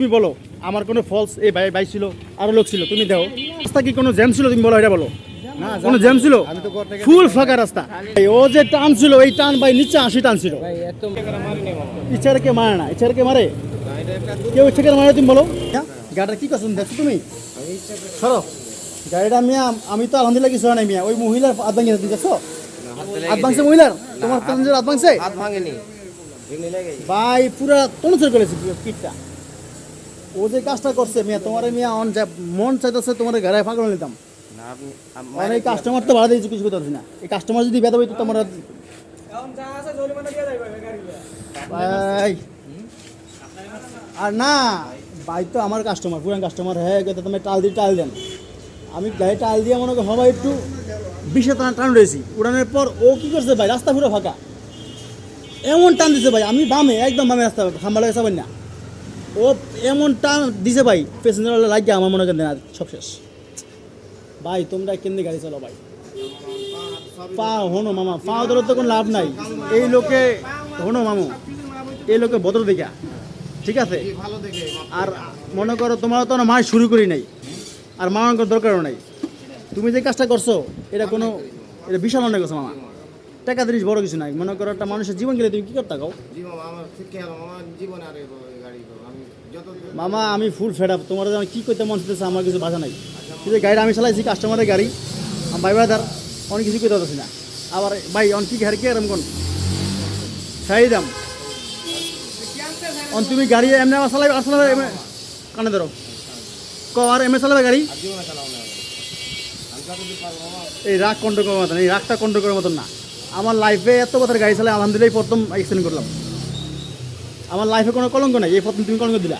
তুমি বলো আমার কোনো ফলস এই ভাই ভাই ছিল আরও লোক ছিল তুমি দাও। রাস্তা কি কোনো জ্যাম ছিল? তুমি বলো এটা বলো। কোনো জ্যাম ছিল। ফুল ফাঁকা রাস্তা। ও যে টান ছিল এই টান ভাই নিচে আসি টান ছিল। ইচ্ছারে কে মারে না ইচ্ছারে কে মারে কেউ ইচ্ছা করে মারে তুমি বলো। গাড়িটা কি করছ দেখছ তুমি? সরো। গাড়িটা মিয়া আমি তো আলহামদুলিল্লাহ কিছু হয় নাই মিয়া। ওই মহিলার হাত ভাঙিয়ে তুমি দেখছ? হাত ভাঙছে মহিলার? তোমার ভাঙছে? হাত ভাঙেনি। ভাই পুরা টনসর করেছে কিটটা ও যে কাজটা করছে মিয়া তোমার মিয়া অন যা মন চাইতেছে তোমার গাড়ি ফাঁকা নিতাম। মানে এই কাস্টমার তো ভাড়া দিয়ে কিছু করতে পারছি না। এই কাস্টমার যদি বেদা হইতো তোমার ভাই আর না ভাই তো আমার কাস্টমার পুরান কাস্টমার হ্যাঁ কিন্তু তুমি টাল দিয়ে টাল দেন। আমি গাড়ি টাল দিয়ে মনে করো একটু বিশে টান টান রয়েছি। উড়ানোর পর ও কি করছে ভাই? রাস্তা পুরো ফাঁকা। এমন টান দিছে ভাই আমি বামে একদম বামে রাস্তা খাম্বা লাগে সবাই না ও এমন টান দিছে ভাই প্যাসেঞ্জার লাগিয়ে আমার মনে করেন সব শেষ। ভাই, তোমরা কেমনি গাড়ি চালাও ভাই? পা হনো মামা, পা ধরে তো কোনো লাভ নাই। এই লোকে, হনো মামু, এই লোকে বদল দেখা ঠিক আছে? আর মনে করো তোমার তো মাস শুরু করি নাই, আর মামার দরকারও নাই। তুমি যে কাজটা করছ, এটা কোনো, এটা বিশাল অনেক করছ মামা। টাকা জিনিস বড় কিছু নাই। মনে করো একটা মানুষের জীবন গেলে তুমি কি করতে গাও গাড়ি মামা আমি ফুল ফেড আপ তোমার আমি কি করতে মন চাইতেছে আমার কিছু বাধা নাই। কিন্তু গাড়িটা আমি চালাইছি কাস্টমারের গাড়ি। আমার ভাই ব্রাদার অনেক কিছু করতে পারছি না। আবার ভাই অন কি গাড়ি কি এরম কোন? ছাই দাম অন তুমি গাড়ি এমনি আমার চালাই আর চালাবে কানে ধরো। ক আর এমনি চালাবে গাড়ি এই রাগ কন্ট্রোল করার মতন এই রাগটা কন্ট্রোল করার মতন না। আমার লাইফে এত বছর গাড়ি চালাই আলহামদুলিল্লাহ প্রথম এক্সিডেন্ট করলাম। আমার লাইফে কোনো কলঙ্ক নাই এই প্রথম তুমি কলঙ্ক দিলা।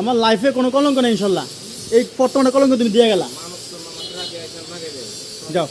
আমার লাইফে কোনো কলঙ্ক নেই ইনশাল্লাহ। এই প্রথমটা কলঙ্ক তুমি দিয়ে গেলা। যাও।